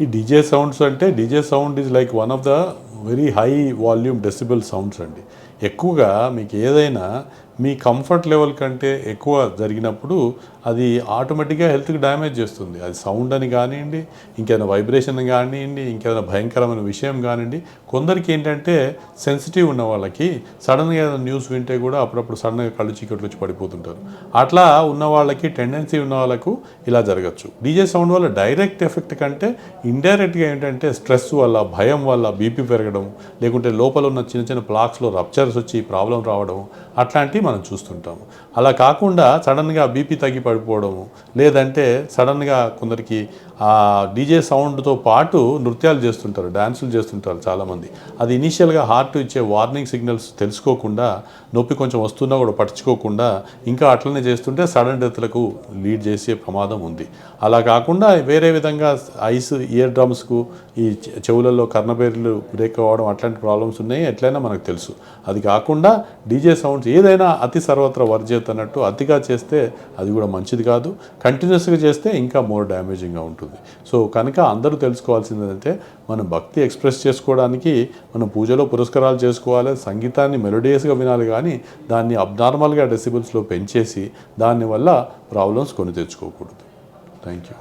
ఈ DJ sounds అంటే DJ sound is like one of the very high volume decibel sounds అండి. ఎక్కువగా మీకు ఏదైనా మీ కంఫర్ట్ లెవెల్ కంటే ఎక్కువ జరిగినప్పుడు అది ఆటోమేటిక్గా హెల్త్కి డ్యామేజ్ చేస్తుంది. అది సౌండ్ అని కానివ్వండి ఇంకేదైనా వైబ్రేషన్ కానివ్వండి ఇంకేదైనా భయంకరమైన విషయం కానివ్వండి కొందరికి ఏంటంటే సెన్సిటివ్ ఉన్న వాళ్ళకి సడన్గా ఏదైనా న్యూస్ వింటే కూడా అప్పుడప్పుడు సడన్గా కళ్ళు చీకట్లు వచ్చి పడిపోతుంటారు. అట్లా ఉన్న వాళ్ళకి టెండెన్సీ ఉన్న వాళ్ళకు ఇలా జరగచ్చు. డీజే సౌండ్ వల్ల డైరెక్ట్ ఎఫెక్ట్ కంటే ఇండైరెక్ట్గా ఏంటంటే స్ట్రెస్ వల్ల భయం వల్ల బీపీ పెరగడం లేకుంటే లోపల ఉన్న చిన్న చిన్న ప్లాక్స్లో రప్చర్స్ వచ్చి ప్రాబ్లం రావడం అట్లాంటి మనం చూస్తుంటాము. అలా కాకుండా సడన్గా బీపీ తగ్గి పడిపోవడము లేదంటే సడన్గా కొందరికి ఆ డీజే సౌండ్తో పాటు నృత్యాలు చేస్తుంటారు డ్యాన్సులు చేస్తుంటారు చాలామంది. అది ఇనీషియల్గా హార్ట్ ఇచ్చే వార్నింగ్ సిగ్నల్స్ తెలుసుకోకుండా నొప్పి కొంచెం వస్తున్నా కూడా పట్టించుకోకుండా ఇంకా అట్లనే చేస్తుంటే సడన్ డెత్లకు లీడ్ చేసే ప్రమాదం ఉంది. అలా కాకుండా వేరే విధంగా ఐస్ ఇయర్ డ్రమ్స్కు ఈ చెవులలో కర్ణబేర్లు బ్రేక్ అవ్వడం అట్లాంటి ప్రాబ్లమ్స్ ఉన్నాయి ఎట్లయినా మనకు తెలుసు. అది కాకుండా డీజే సౌండ్స్ ఏదైనా అతి సర్వత్ర వర్జేత్ అన్నట్టు అతిగా చేస్తే అది కూడా మంచిది కాదు. కంటిన్యూస్గా చేస్తే ఇంకా మోర్ డ్యామేజింగ్గా ఉంటుంది. సో కనుక అందరూ తెలుసుకోవాల్సింది ఏంటంటే మనం భక్తి ఎక్స్ప్రెస్ చేసుకోవడానికి మనం పూజలో పురస్కారాలు చేసుకోవాలి సంగీతాన్ని మెలోడియస్గా వినాలి కానీ దాన్ని అబ్నార్మల్గా డెసిబుల్స్లో పెంచేసి దానివల్ల ప్రాబ్లమ్స్ కొని తెచ్చుకోకూడదు. Thank you